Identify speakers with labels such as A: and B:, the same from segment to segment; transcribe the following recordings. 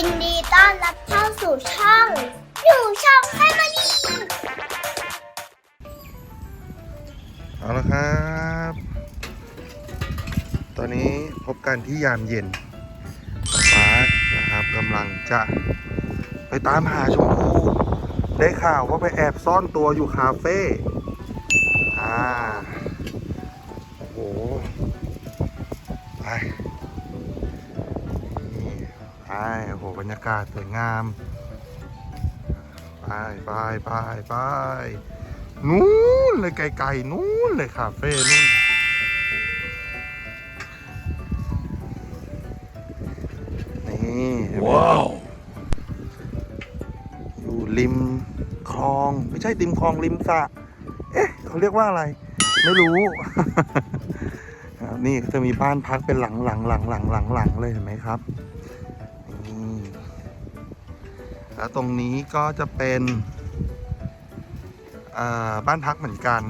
A: ยินดีต้อนรับเข้าสู่ช่องอยู่ช่องแฟมิลี่
B: เอาละครับ ตอนนี้พบกันที่ยามเย็นป๊านะครับกำลังจะไปตามหาชมพู่ได้ข่าวว่าไปแอบซ่อนตัวอยู่คาเฟ่อ่าโอ้โหไป ไปโอ้โหบรรยากาศสวยงาม ไปไปไปไปนู้นเลยไกลๆนู้นเลยคาเฟ่นู่นนี่ว้าวอยู่ริมคลอง ไม่ใช่ริมคลองริมสระเอ๊ะเขาเรียกว่าอะไร ไม่รู้อ่านี่จะมีบ้านพักเป็นหลังหลังหลังหลังหลังหลังเลยเห็นไหมครับ แล้วตรงนี้ก็จะเป็นบ้านพักเหมือนกัน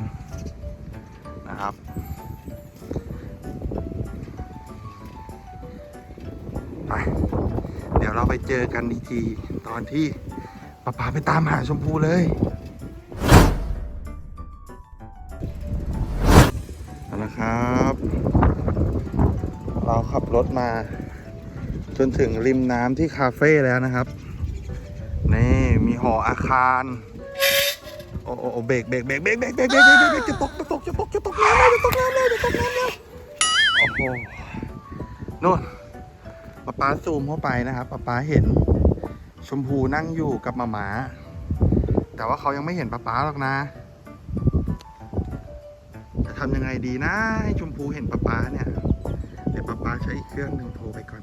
B: นะครับ ไป เดี๋ยวเราไปเจอกันอีกทีตอนที่ป้าป๋าไปตามหาชมพูเลย เอาละครับ เราขับรถมา จนถึงริมน้ำที่คาเฟ่แล้วนะครับ นี่มีหออาคาร โอ้โอ้เบรกเบรกเบรกเบรกเบรกเบรกเบรกเบรกจะตกจะตกจะตกจะตกน้ำเลยจะตกน้ำเลยจะตกน้ำเลยโอ้โหนู่นป๊าป๊าซูมเข้าไปนะครับป๊าป๊าเห็น ชมพูนั่งอยู่กับหมาหมา แต่ว่าเขายังไม่เห็นป๊าป๊าหรอกนะ จะทำยังไงดีนะให้ชมพูเห็นป๊าป๊าเนี่ย เดี๋ยวป๊าป๊าใช้อีกเครื่องหนึ่งโทรไปก่อน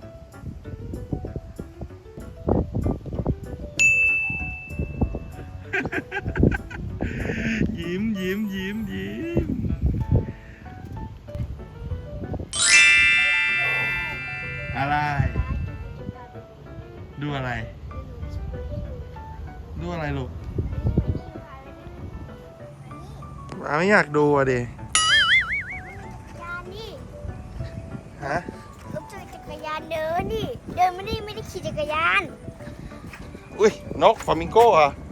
B: ยิ้มยิ้มยิ้มยิ้มอะไร ดูอะไร ดูอะไรลูกอะไม่อยากดูอะดิ
A: ยานนี่
B: ฮะ
A: รถจักรยานเดินนี่ เดินไม่ได้ไม่ได้ขี่จักรยาน
B: อุ้ยนกฟลามิงโก้เหรอะ
A: จะ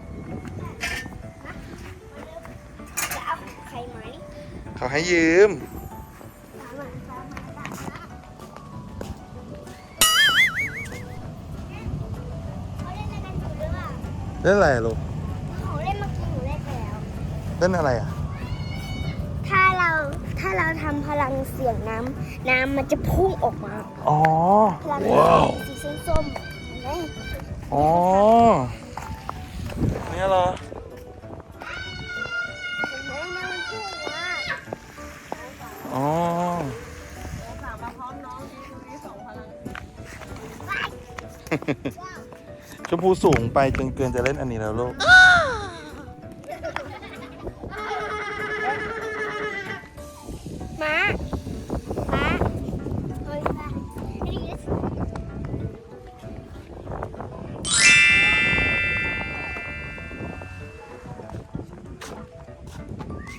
A: เขา
B: ให้ยืม
A: ตามมาตามมาตามมาเขาเล่นอะไรกันอยู่หรือเปล่า
B: เล่นอะไรอะลูก
A: เขาเล่นเมื่อกี้หนูเล่นไปแล้ว
B: เล่นอะไรอะ
A: ถ้าเราถ้าเราทำพลังเสียงน้ำน้ำมันจะพุ่งออกมา
B: อ๋อ
A: พลังสีส้มๆเห็นไหม
B: อ๋อเนี่ยเหรอ อ๋อชมพูสูงไปจนเกินจะเล่นอันนี้แล้วลูก
A: ม้าม้าเฮ้ยม้าอันนี้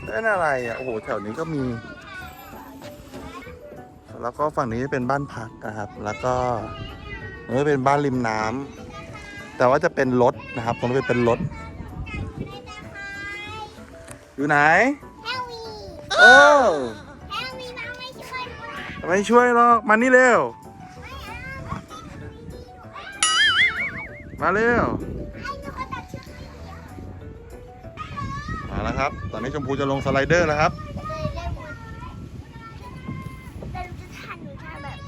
A: ก็
B: เล่นอะไรอะ โอ้โห แถวนี้ก็มี แล้วก็ฝั่งนี้เป็นบ้านพักนะครับ แล้วก็นี่เป็นบ้านริมน้ำแต่ว่าจะเป็นรถนะครับตรงนี้เป็นรถ อยู่ไหน
A: แฮลวี
B: โอ้
A: แฮลวีมาไม่ช่วยหนู
B: ไม่ช่วยหรอก มานี่เร็ว มาเร็ว
A: ให้หนูก็ตัดชื่อ
B: มาแล้วครับ ตอนนี้ชมพูจะลงสไลเดอร์แล้วครับ
A: เลยได้หมดแต่หนูจะทันหนูจะแบบ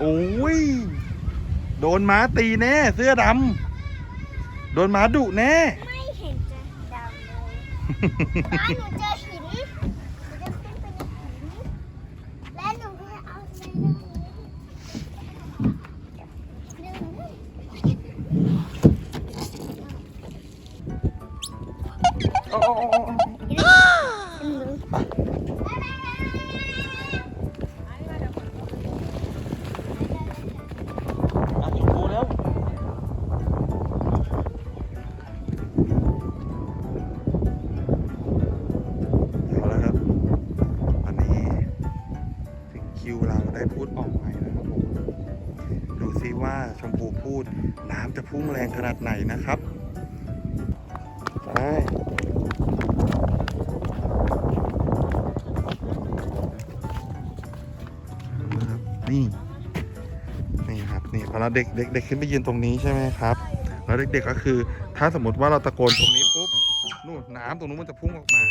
B: โอ้ย โดนม้าตีแน่ เสื้อดำ โดนม้าดุแน่
A: ไม่เห็นจะดำเลย หนูเจอ
B: น้ำจะพุ่งแรงขนาดไหนนะครับไปนะครับนี่นี่ครับนี่พอเราเด็กเด็กเด็กขึ้นไปยืนตรงนี้ใช่ไหมครับ แล้วเด็กๆก็คือ ถ้าสมมติว่าเราตะโกนตรงนี้ปุ๊บนู่นน้ำตรงนู้นมันจะพุ่งออกมา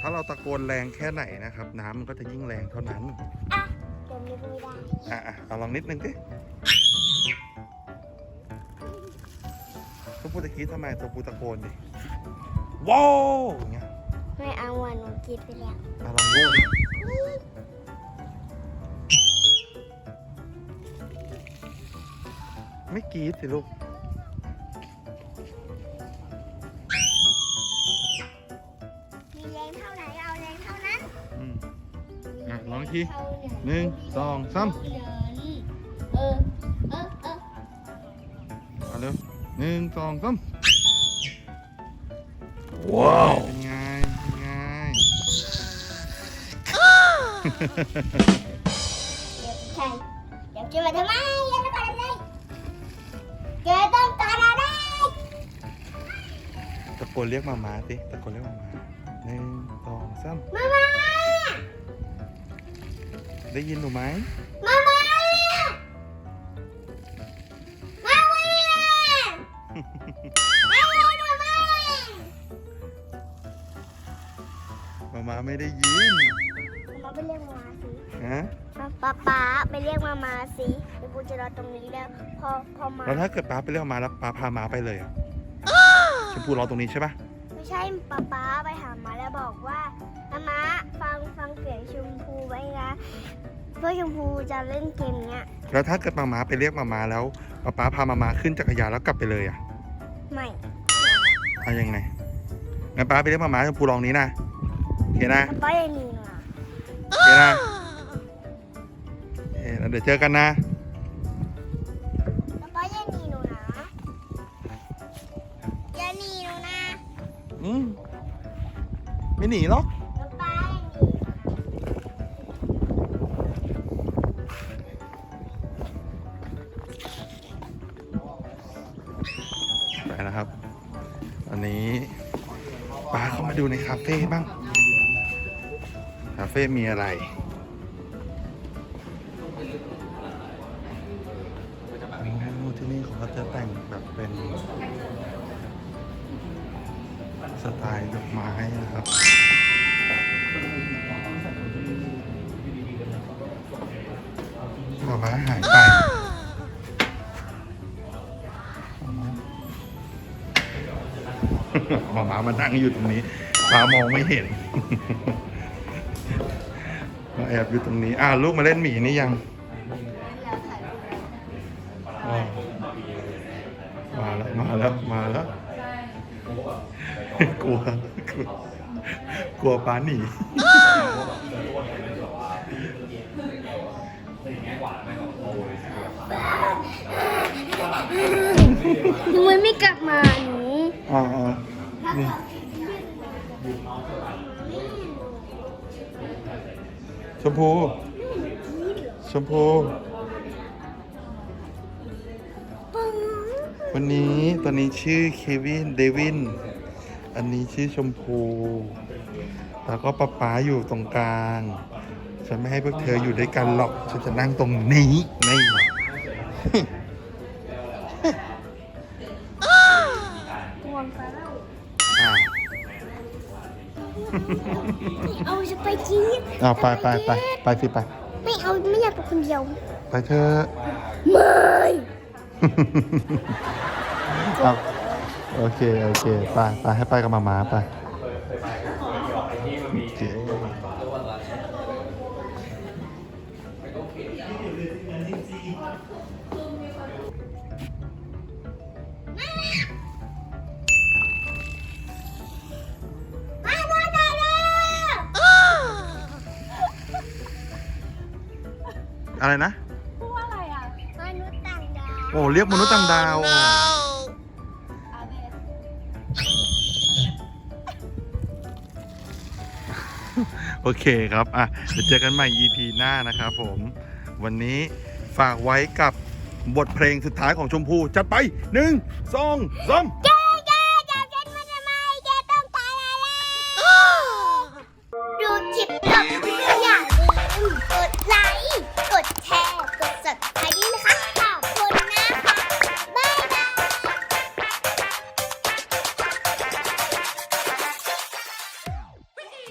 B: ถ้าเราตะโกนแรงแค่ไหนนะครับ น้ำมันก็จะยิ่งแรงเท่านั้น
A: อะเดี๋ยวนี้ไม่ได้
B: อะอะเอาลองนิดนึงดิ ตัวพูตะกี้ทำไมตัวพูตะโกนดิว้าวอย่างเงี้ย
A: ไม่เอาวันหนูกินไปแล้ว
B: อะลองโว้ดิไม่กรีดสิลูก
A: มีแรงเท่าไหนเอาแรงเท่านั้น
B: อืมอะลองอีกทีหนึ่งสองสาม
A: เห
B: นึ่งสองสามว้าวเป็นไงเป็นไง
A: เดี๋ยวใช่เดี๋ยวจะมาทำไมยังไม่กันเลยแกต้องการอะไร
B: ตะโกนเรียกมามาสิตะโกนเรียกมามาหนึ่งสองสาม
A: มามา
B: ได้ยินหนูไหม
A: มามามา
B: ไม่ได้ยิน
A: มาไปเรียกมาสิ
B: ฮะ
A: ป๊าป๊าไปเรียกมามาสิเดี๋ยวกูจะรอตรงนี้แล้วพอพอมา
B: แล้วถ้าเกิดป้าไปเรียกมาแล้วป้าพามาไปเลยอะชมพูรอตรงนี้ใช่ปะ
A: ไม่ใช่ป๊าป๊าไปหามาแล้วบอกว่ามามาฟังฟังเสียงชมพูไว้นะเพราะชมพูจะเล่นเกมเนี้ย
B: แล้วถ้าเกิดมามาไปเรียกมามาแล้วป้าป้าพามามาขึ้นจักรยานแล้วกลับไปเลยอะ
A: ไม่
B: เอายังไงงั้นป้าไปเรียกมามาชมพูลองนี้นะ โอเคนะ
A: ป๊าป๊ายังมีมา
B: โอเคนะเอ๊ะแล้วเดี๋ยวเจอกันนะ
A: ป๊าป๊ายังมีหนูนะอย่าหนีหนูนะ
B: อืมไม่หนีหรอก
A: ป๊าป๊ายังหนี
B: ไปแล้วครับ วันนี้ป้าเข้ามาดูในคาเฟ่บ้างคาเฟ่มีอะไร โอ้ที่นี่เขาก็จะแต่งแบบเป็น สไตล์ดอกไม้นะครับบอกว่าหายไปหมามามานั่งอยู่ตรงนี้ป้ามองไม่เห็น มาแอบอยู่ตรงนี้ อ่าลูกมาเล่นหมีนี่ยังอ๋อมาแล้ว มาแล้ว มาแล้ว กลัว กลัวกลัวป้าหนี
A: หนูไม่กลับมาหนู
B: อ่าอ่านี่ ชมพู ชมพู วันนี้ตอนนี้ชื่อเควินเดวิน อันนี้ชื่อชมพู แล้วก็ป๊าป๊าอยู่ตรงกลาง ฉันไม่ให้พวกเธออยู่ด้วยกันหรอก ฉันจะนั่งตรงนี้นี่
A: เอาจะไปกิน
B: เอาไปไปไปไปสิไป
A: ไม่เอาไม่อยากไปคนเดียว
B: ไปเถอะ
A: ไม่
B: ครับโอเค โอเค ไปไปให้ไปกับมามาไปโอเค อะไรนะ
C: พูดว่าอะไรอะ
A: มนุษย์ต่างดาว
B: โอ้เรียกมนุษย์ต่างดาวโอ้
C: อาเบส
B: โอเคครับอะเดี๋ยวเจอกันใหม่ EP หน้านะครับผม วันนี้ฝากไว้กับบทเพลงสุดท้ายของชมพู่จัดไปหนึ่งสองสาม
A: แก้